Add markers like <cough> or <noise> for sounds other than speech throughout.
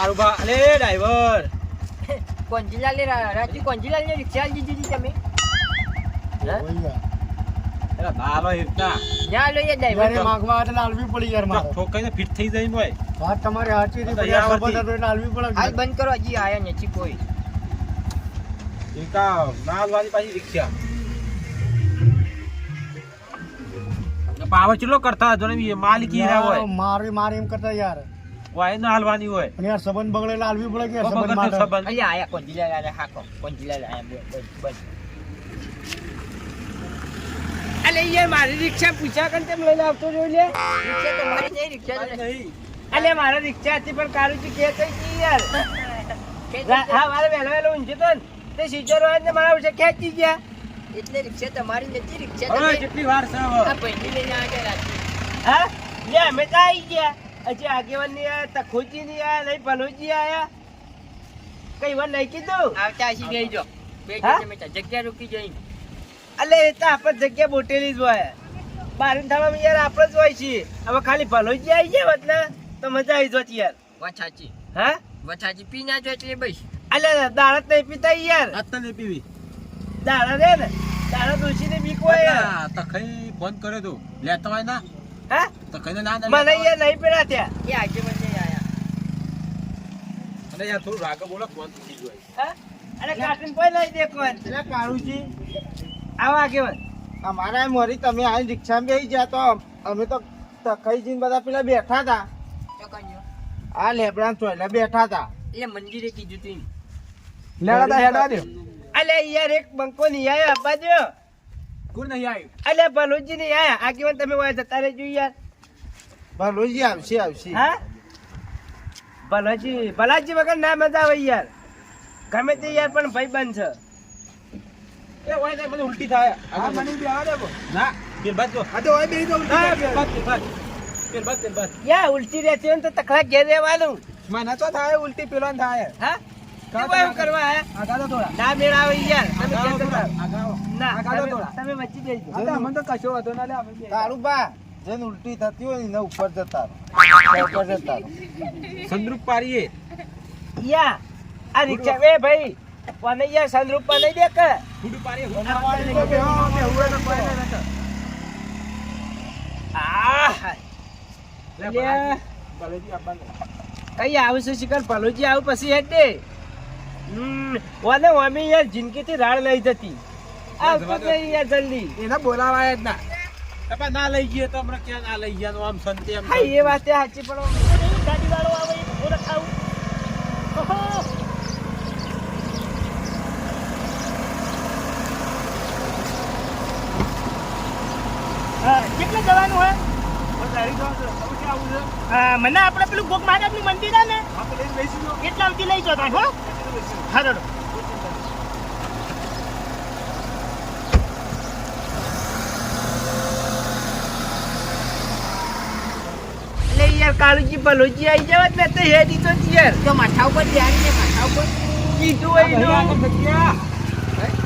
કારુભા અલે ડ્રાઈવર. કોંજીલાલ ને રાજુ કોંજીલાલ ને રિક્ષા લઈ દીધી તમે? એલા નાલો હિરતા. ના લઈએ ડ્રાઈવર માંગવા એટલે હાલવી પડી યાર મારે. ઠોકાઈને ફિટ થઈ જાય મોય વાત તમારી સાચી હતી યાર યાર ખબર હતો એટલે હાલવી પડે. હાલ બંધ કરો હજી આયા નથી કોઈ. નાલવાની પાછી રિક્ષા. પાવર ચલો કરતા જો માલિકી રહ્યા હોય. મારે મારે એમ કરતા યાર. વાય ના હાલવાની હોય. અને યાર સંબંધ બગડે એટલે હાલવી પડે કે સંબંધ માટે? સંબંધ. અહીંયા આયા જીલા આયા હાકો. કોંજીલાલ આયા બે બસ બસ અલે યે મારી રિક્ષા પૂછા કન તેમ લઈને આવતો રહ્યો લે રિક્ષા તો મારી નહીં રિક્ષા તો નહીં. અલે મારા રિક્ષા હતી પણ કારુજી કે કઈ કી યાર. હા મારે વહેલો વહેલો ઊંઘી તો ને. તે સીચર હોય ને મારા વિશે ખેંચી ગયા. એટલે રિક્ષા તમારી નથી રિક્ષા કેટલી વાર સર? આ પૈકી લઈને આગળ હા? લે અમે તો આવી ગયા. હજી આગેવાનની આયા તખોજી ની આયા નહીં ભલોજી આયા? કઈ વાર નહીં કીધું? આવતા હશી ગઈ જો જગ્યા રૂકી જઈ અલે એ તો આપણે જગ્યા બોટેલી જ હોય. બારીન થાવામાં યાર આપણે જ હોય છીએ. હવે ખાલી ભલોજી આવી જાય ને તો મજા આવી જોત યાર. વછાચી હા? વછાચી પી ના જો એટલે બસ. અલે દાળત નહીં પીતા યાર. અત્યારે નહીં પીવી. દાડા રે ને. દાડા દોશી ને બીક હોય આ તખઈ ફોન કર્યો તું. લેતો હોય ના? હા? તખઈને ના ના મને. યાર નહીં પેલા ત્યાં એ આગેવાન નહીં આયા. અને યાર થોડું રાગ બોલો કોણ તૂટી ગયો હા? અરે કાર્ટૂન કોઈ લઈ દે કોણ એટલે કાળુજી આવા કેવન અમારા મોરી તમે આ રિક્ષામાં બેસી ગયા તો અમે તો તખાઈ જઈને બધા પેલા બેઠા હતા. તો આ લેબડા ચોયલા બેઠા હતા. એ મંદિરે કીધું તું લેડા તા હેડા દે અલે યાર એક બંકો ની આયા આપવા દો કોણ નહીં આવ્યું? અલે ભલુજી નહીં આયા. આ કેવન તમે વાય જતા રહેજો યાર. ભલોજી આવશે આવશે. હા? ભલાજી ભલાજી વગર ના મજા આવે યાર. ગમે તે યાર પણ ભાઈ બંધ છે. એ હોય ને મને ઉલટી થાય. આ મને બી આવે ને. ના બાદ જો. આ તો હોય બેસી તો ઉલટી પેલ બાદ પેલ બાદ પેલ બાદ યા ઉલટી રહે છે ને તો તકલા ઘેર રહેવાનું. મને તો થાય ઉલટી પેલો થાય. હા? કેવું કરવા હે? આગાડો થોડા. ના મેળ આવે યાર. તમે જતા ના આગાડો થોડા. તમે વચ્ચે જઈ હા તો કશો ના લે તારું બા. જેને ઉલટી થતી હોય ને ઉપર જતા ઉપર જતા સંદ્રુપ પારીએ યા આ રિક્ષા એ ભાઈ કોને યાર સંદ્રુપ નહીં દે કે હુડું પારીએ હુડું. તો બેહો, બેહું એને કોઈ નહીં. આ લે. ભલાજી, આપવાનું. કઈ આવશે શિકર? પાલોજી આવું પછી હેડ. દે હમ ઓને ઓમી યાર જિંદગીથી રાડ લઈ જતી. આવતો નહીં યાર જલ્દી. એના બોલાવાય જ ના. ના લઈ ગયો તો હમણાં ક્યાં ના લઈ ગયા આમ સંતે આમ હા એ વાત સાચી પણ ગાડી વાળો આવે એ ઊભો રખાવું. હા, કેટલે જવાનું હોય? હા, મને આપણે પેલું ગોગ મહારાજનું મંદિર છે ને કેટલા સુધી લઈ જતા હો? હા યાર કાળુજી ભલોજી આવી જવાત ને તો હેડી તો યાર. તો માથા ઉપર ધ્યાન ને માથા ઉપર. કીધું હોય એનું.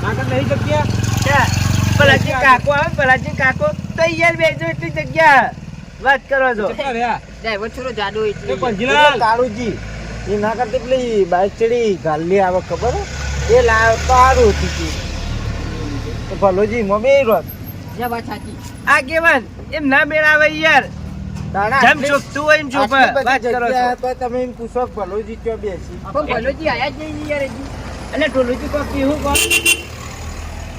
આગળ નહીં જગ્યા. ભલાજી કાકો આવે. ભલાજી કાકો. તો યાર બેજો એટલી જગ્યા. વાત કરો છો? ડ્રાઈવર થોડો જાડો એ એટલે પંજીલાલ. કાળુજી એ ના કરતી પેલી બાઈક ચડી ગાલી આવે ખબર? એ લાવ તો સારું હતી તો. ભલોજી મમ્મી રોત જ્યાં વછાચી આગેવાન એમ ના મેળાવે યાર. જેમ ચોકતું હોય એમ ચોપે વાત બધી કરો તો તમે એમ પૂછો ભલોજી ક્યાં બેસી? પણ ભલોજી આયા જ નહીં યાર હજી. એટલે ટોલુજી કો પીવું કો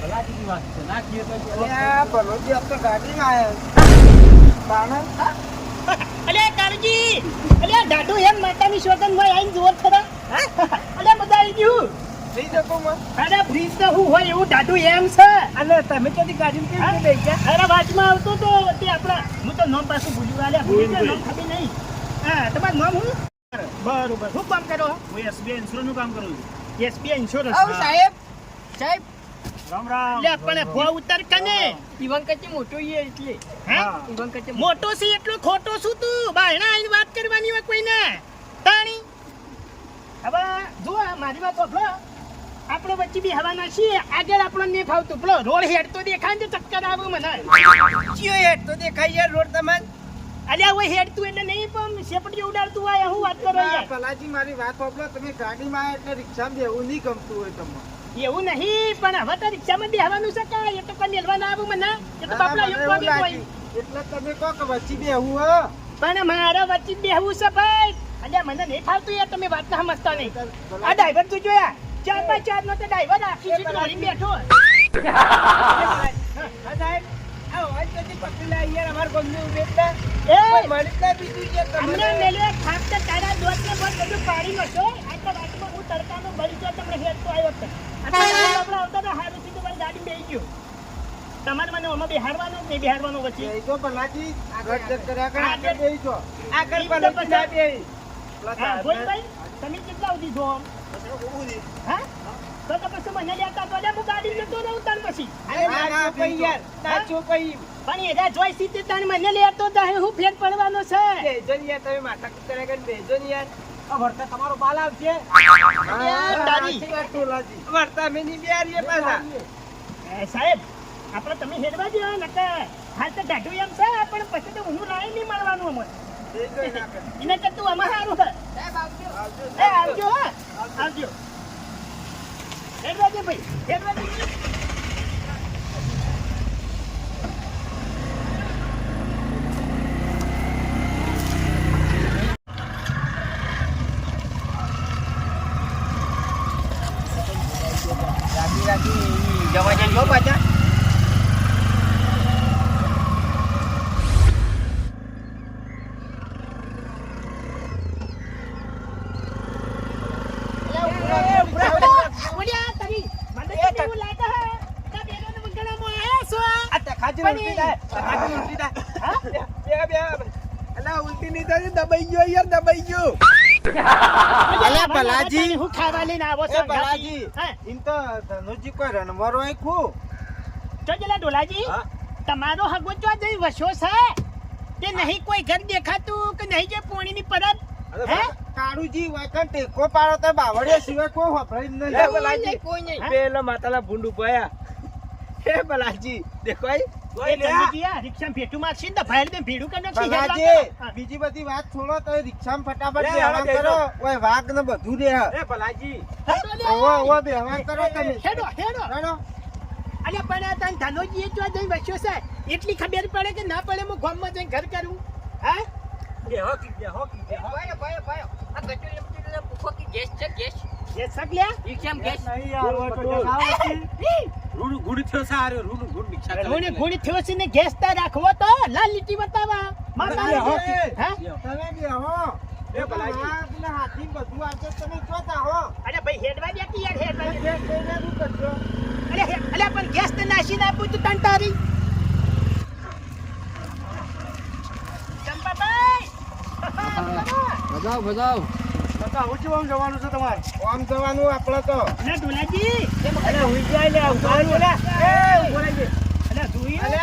ભલાજીની વાત છે. ના કીએ તો આ ભલોજી આપ તો ગાડીમાં આયા તાણા? અલે કાળજી અલે દાદુ એમ માતાની સોગનમાં આઈને જોર ખરા? ગયું અરે તો હું હોય એવું દાદુ એમ છે. અને તમે ગાડી કેવી રીતે બેસી ગયા? અરે વાતમાં આવતો તો તે આપણા હું તો નામ પાછું ભૂલી ગયા ભૂલી ગયા નામ ખબર નહીં. હા તમારું નામ હું બરોબર. શું કામ કરો હું એસબીઆઈ ઇન્સ્યોરન્સનું કામ કરું છું. એસબીઆઈ ઇન્સ્યોરન્સ સાહેબ. સાહેબ. રામ રામ. લે પણ ભો ઉતર કને? ઈવન કરતી મોટો ઈ એટલે. હે? ઈવન મોટો. છે એટલો ખોટો છું તું? બાયણા આઈને વાત કરવાની હોય કોઈને? તાણી? હવે જો મારી વાત સાંભળો. આપણે વચ્ચે બી હવાના છીએ. આગળ આપણને નહીં ફાવતું. પેલો રોડ હેડ તો દેખાય ને ચક્કર આવે મને. ચિયો હેડ તો દેખાય યાર રોડ તમાર. અલ્યા હવે હેડતું એટલે નહીં પણ સેપટી ઉડાડતું હોય હું વાત કરો યાર. પલાજી મારી વાત સાંભળો. તમે ગાડીમાં એટલે રિક્ષામાં બેવું નહીં ગમતું હોય તમને. એવું નહીં પણ હવે તો રિક્ષામાં બેહવાનું છે શકાય એ તો કોઈ મેલવા ના આવું મને. એ તો બાપલા એવું વાગે કોઈ એટલે તમે કહો કે વચ્ચે બેહવું હો. પણ મારા વચ્ચે બે બેહવું છે ભાઈ. અલ્યા મને નહીં ફાવતું યાર તમે વાત ના સમજતા નહીં. આ ડ્રાઈવર તું જોયા? ચાર બાય ચાર નો તો ડ્રાઈવર રાખી છે બેઠો <laughs> જ ગાડી બેહી ગયો. તમારે મને આમાં બેહાડવાનો જ નહીં બેહાડવાનો વચ્ચે બેહી ભલાજી. આગળ આગળ. આગળ જો ગોવિંદભાઈ તમે કેટલા સુધી જો આમ? તો તો તો તો તમારો. સાહેબ આપણે તમે હેડવા દો નકર હાલ તો ઢાઢું એમ છે પણ પછી તો હું લાઈ નહીં મળવાનું અમને છે એ આવજો હા આવજો હેડવા દે ભાઈ હેડવા દે રાગી રાગી જવા જજો પાછા ઓલ્યા તારી મને તો એવું લાગે હે તા બેનોને મંગળામાં આયા છો આ તખાજી ઉલટી હા બે બે અલા ઉલટી નહીં થાય દબાઈ ગયો યાર દબાઈ ગયો અલા, ભલાજી. હું ખાવા લઈને આવો છો ભલાજી. હા? તો ધનુજી કોઈ રણવારો આખ્યું તો જલા ડોલાજી તમારો હગો જો જઈ વશો છે? કે નહીં કોઈ ઘર દેખાતું કે નહીં જે પોણીની પરબ? હે? કાળુજી વાયકન ટેકો પાડો તો બાવળિયા સિવાય કોઈ વપરાય જ હે નહીં બલાજી કોઈ નહીં. પેલા માતાલા ભૂંડ ઉપાયા હે બલાજી દેખો. એ. બીજી બધી વાત છોડો તો રિક્ષા ફટાફટ લે, કરો. ઓય વાઘ ને બધું રે. હે ભલાજી ઓવો ઓવો બેહવા કરો તમે. હેડો હેડો. રણો. અલ્યા પણ તને ધનોજીએ જો જઈ વસ્યો છે? એટલી ખબર પડે કે ના પડે હું ગામમાં જઈને ઘર કરું? હા? બેહો કી બેહો કી બેહો ભાઈ ભાઈ ભાઈ આ કચોરી એમ કીધું પૂછો કે ગેસ છે ગેસ ગેસ નહીં આવડતો જણાવો. રૂડ ગુડ થયો સારો રૂડ ગુડ રિક્ષા ઘોડી ઘોડી થયો છે ને ગેસ તા રાખવો તો લાલ લીટી બતાવા માતા બેહો. હા તમે હો એ ભલાઈ ને હાથી બધું આવશે તમે જો હો અરે ભાઈ હેડવા દે કે યાર હેડવા દે ગેસ લઈને રૂ કરજો અરે હે- અરે પણ ગેસ તો નાસી ના પૂછ તું તન તારી ચંપાભાઈ ભજાવ બતાવો, હું જવાનું છે તમારે? આમ જવાનું આપણે તો. અરે ડોલાજી અરે હુઈ જાય લે ઊભા રહો એ ઊભો રહેજે અરે જોઈ અલે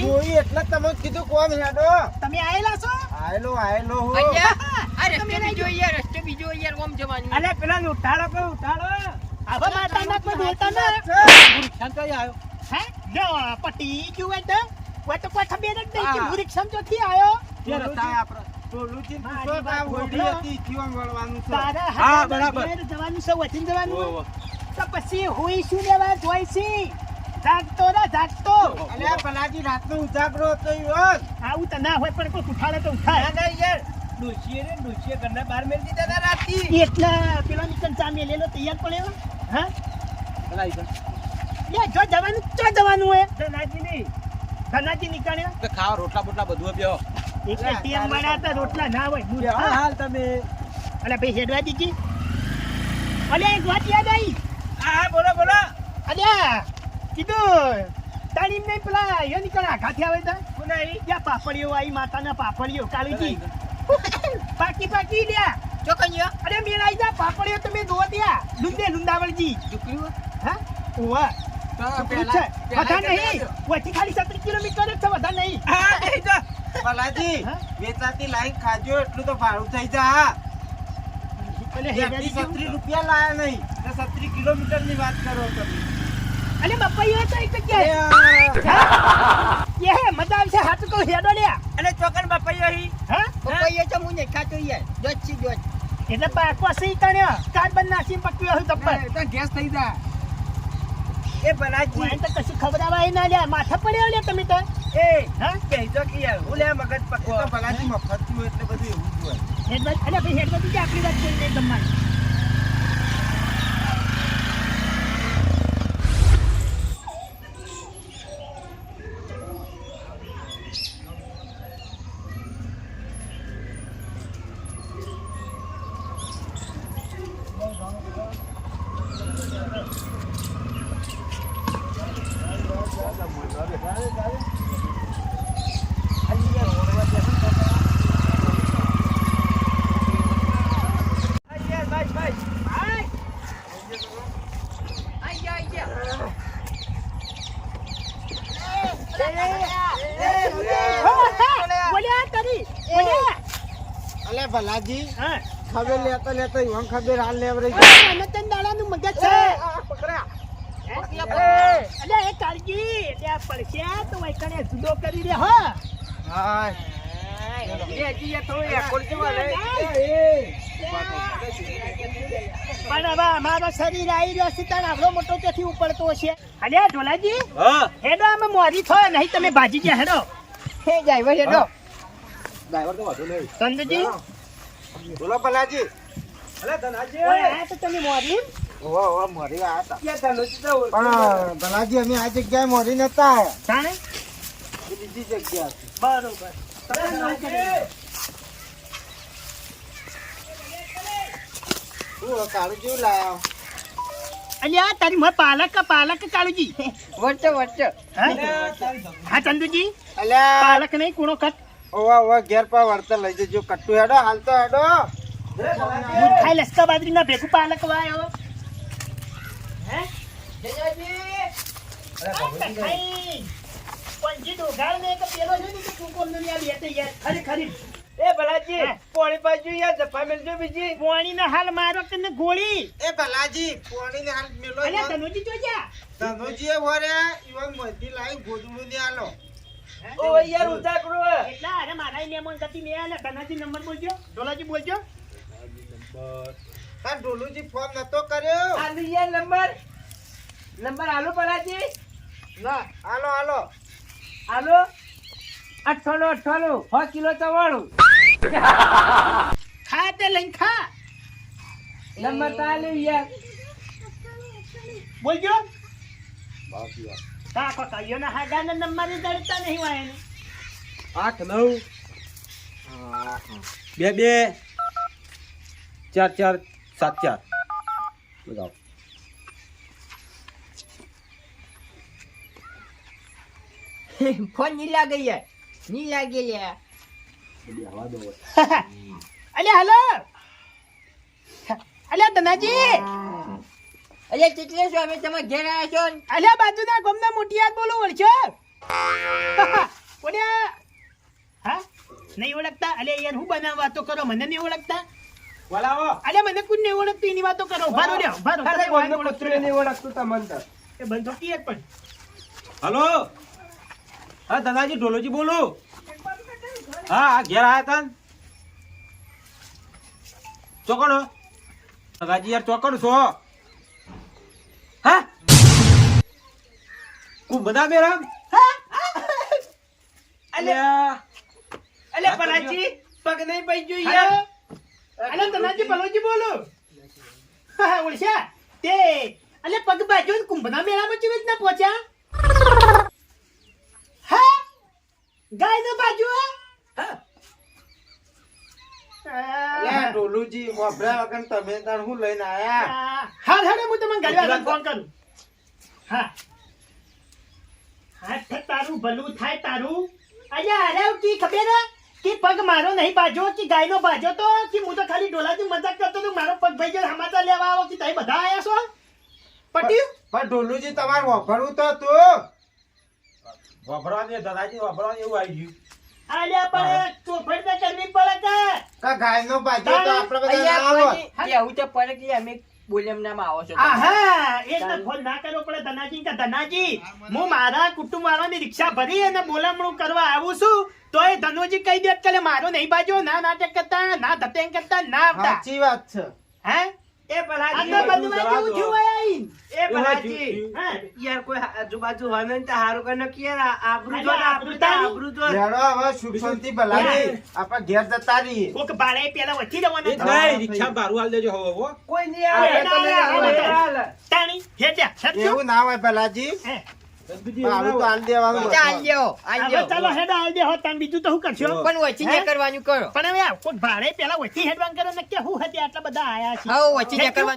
જોઈ એટલે જ તમે કીધું કોમ હેડો તમે આયેલા છો? આયલો આયલો હું. આ રસ્તે બીજો યાર રસ્તે બીજો યાર ઓમ જવાનું. અલે પેલા ઉઠાડો કે ઉઠાડો. કોઈ બોલતા ના. રિક્ષા કઈ આવ્યો હે? જો પટી ગયું હોય તો? કોઈ તો ખબર જ નહીં કે આપણા ટોલુજી મારી પૂછો. હતી? હા, હુઈ શું લેવા જોઈ છી? જાગતો ના જાગતો. અલે આ પલાજી રાતનો ઉજાગરો હતો ઈ આવું તો ના હોય પણ કોઈ ઉઠાડે તો ઉઠાય. ના યાર. ડોશીએ રે ડોશીએ ઘરના બહાર મેલ દીધા તા રાતથી. એટલા પેલો નીકળ ચા મેલેલો તૈયાર પડ્યો? હા? પેલા ઈ લે જો જવાનું જો જવાનું હોય. ધનાજી નહીં. ધનાજી નીકળ્યો? તો ખાવા રોટલા બોટલા બધું બેહો એટલે ટીમ વાળા રોટલા ના હોય હું. હાલ તમે. અલે ભાઈ હેડવા દીધી. અલે એક વાત યાદ આવી. હા બોલો બોલો. અલે કીધું તાણી નહીં પેલા યો નીકળ આઘાથી આવે તા. કુનાઈ ત્યાં પાપડીઓ આવી માતાના પાપડીઓ કાળીજી. પાકી પાકી લ્યા. ચોકન્યો. અરે મેં આવી જા પાપડીઓ તમે દો ત્યાં. લુંદે લુંદાવળજી ઝુકડ્યું હા? ઓવા. છોકરું છે. વધા નહીં. વચ્ચે ખાલી સત્તર કિલોમીટર જ છે વધારે નહીં. હા એ પલાજી વેચાતી લાઈન ખાજો એટલું તો ભાડું થઈ જા સત્રી રૂપિયા લાયા નહીં. તો સત્રી કિલોમીટરની વાત કરો તમે. અલે બાપા એ તો એક જગ્યા એ, એ હે મજા આવશે હાથ તો હેડો લે અને ચોકન બાપૈયો હી. હા? એ તો નહીં ખાતો યાર દોજ છી દોજ એટલે પાકવા સી તણ્યા કાર્ડ બન નાસી પકવ્યો હોય તબ્બર ગેસ થઈ જા એ મને તો કશું ખબર આવે ના લે માથા પડ્યા લે તમે તો. એ હા? કે યાર મગજ પકવો ભલાજી મફત થયું એટલે બધું એવું જ હોય. હેડમાં અરે ભાઈ હેડમાં તું આપણી વાત કરી દે જમવાની આઈ યાર ભાઈ ભાઈ આઈ જા આઈ જા બોલ્યા તારી બોલ્યા ભલાજી હા. ખબર લેતો લેતો ઈવન ખબર હાલ લેવરે મને તન દાડાનું મગજ છે. અલે એ. કાળજી એટલે આ પડશે તો વૈકણે જુદો કરી દે હો. હા પણ હવે અમારો શરીર આવી રહ્યો છે તાર આવડો મોટો ત્યાંથી ઉપડતો હશે? અલે ઢોલાજી? હા. હેડો અમે મોરી થયો નહીં તમે ભાજી ગયા હેડો. હે હેડો. ડ્રાઈવર તો વધુ નહીં. ચંદુજી? બોલો ભલાજી અલે ધનાજી. ઓય આ તો તમે મોરી ઓહો ઓહો મોરી આ હતા ક્યાં ધનુજી તો? પણ ભલાજી અમે આ જગ્યાએ મોરી નતા. આવ્યા જાણે બીજી જગ્યા બરોબર. શું કાળું અલ્યા તારી મો પાલક પાલક કાળુજી. વચ્ચે વચ્ચે હા? હા ચંદુજી? અલ્યા. પાલક નહીં કુણો કટ ઓવા ઓવા ઘેર પા વળતર લઈ જજો. કટ્ટુ હેડો હાલ તો હેડો. હું ખાઈ લસકા બાદરી ના ભેગું પાલક વાયો હે. ખાઈ. પંજી ડોગાળ ને કે પેલો છે ને કે તું કોમ આ લેતે યાર? ખરી ખરી. એ ભલાજી પોણી બાજુ યાર જફા મેલજો બીજી. પોણી ના હાલ મારો કે ને ગોળી? એ ભલાજી પોણી ને હાલ મેલો અલ્યા ધનુજી જો જા. એ વરે ઈવન મધી લાઈ ગોદડું ને આલો. ઓ યાર ઉધા કરો એટલા અરે મારા મેમોન ગતિ મે આને ધનાજી નંબર બોલજો. ઢોલાજી બોલજો. ઢોલુજી ફોન નતો કર્યો. આલુ યાર નંબર. નંબર આલો ભલાજી ના હાલો હાલો આલો? અઠ્ઠાણું અઠ્ઠાણું. સો કિલો ચવાણું. ખા તે લઈને ખા. નંબર તો આલ્યો યાર બોલજો. કો કયો ના હાડા ના નંબર દળતા નહીં વાય ને આઠ નવ. બે બે. ચાર ચાર સાત ચાર. બતાવો. <laughs> ફોન નહીં લાગે યાર. નહીં લાગે યાર. <laughs> અલ્યા હાલો. અલ્યા ધનાજી. અરે કેટલે છો અમે તમે ઘેર આવ્યા છો? ને? અલ્યા બાજુના મોટી યાદ બોલો ઓળખો ઓલ્યા હા? નહીં ઓળખતા? અલે યાર હું બનાવ વાતો કરો? મને નહીં ઓળખતા? બોલાવો. અલે મને કોઈ નહીં ઓળખતું? એની વાતો કરો. ભારો લ્યો ભારો અરે તમે ગોમનો કૂતરો નહીં ઓળખતું તમને. તો. એ બંધો કીએ પણ. હલો? હા દાદાજી ઢોલોજી બોલો. હા આ ઘેર આયા તા ચોકડો દાદાજી યાર ચોકડ છો. કુંભના મેરામ અલ્યા અલે ભલાજી પગ નહીં પડી હાલો. યાર. અલ્યા ધનાજી ભલોજી બોલો. હા ઓળખ્યા તે અલ્યા પગ બાજુ ને કુંભના મેળામાં ચેવી રીતના પહોંચ્યા? હા ગાય નો બાજુ હા. અલ્યા ઢોલુજી વાપર્યા વગર તમે તાર હું લઈને આયા? હા હા હું તમને ઘડિયાળ ફોન કરું. હા. હા તો તારું ભલું થાય તારું. અલ્યા અરે કી ખબર? કે પગ મારો નહીં બાજો કે ગાયનો બાજો તો? કે હું તો ખાલી ડોલાથી મજાક કરતો તો મારો પગ ભાઈ ગયો સમાચાર લેવા આવો કે તમે બધા આયા છો? પટ્યું પણ ઢોલુજી તમારે વાપરવું તો તું વાપરવાની દાદાજી વાપરવાની એવું આવી ગયું. આલ્યા પણ તો કરવી પડે કે? કા ગાયનો બાજુ તો આપણે બધા તો પડે કે અમે બોલેમનામાં આવો છો આહા એટલે ફોન ના કરવો પડે ધનાજી કે ધનાજી હું મારા કુટુંબ વાળાની રિક્ષા ભરી અને બોલામણું કરવા આવું છું તો એ ધનુજી કહી દે કે મારો નહીં બાજુ ના નાટક કરતા ના ધતેંગ કરતા ના આવતા. સાચી વાત છે. હે? એ પલાજી બધું કેવું થયું હોય આઈ? એ પલાજી હા. યાર કોઈ આજુબાજુ હોય ને તો હારું કઈ નક્કી આબરૂ જો આબરૂ તો આબરૂ આબરૂ જો. લેડો હવે સુખ શાંતિ ભલાજી આપણે ઘેર જતા રહીએ. કોક ભાડે પેલા વચ્ચે જવાના નહીં રિક્ષા ભાડું આલ દેજો હવે હો. કોઈ નહીં આવે. ના, આવે. તાણી એવું ના હોય ભલાજી. હે. મારું તો હાલ દેવાનું ચાલ બધું. લ્યો આલ હવે લ્યો ચાલો હેડ આલ દે હો બીજું તો શું કરશો પણ વચ્ચે હે? કરવાનું કરો પણ હવે ભાડે પેલા વચ્ચે હેડવાન કરો ને કે હું હતી આટલા બધા આયા છે હા વચ્ચે કરવાનું.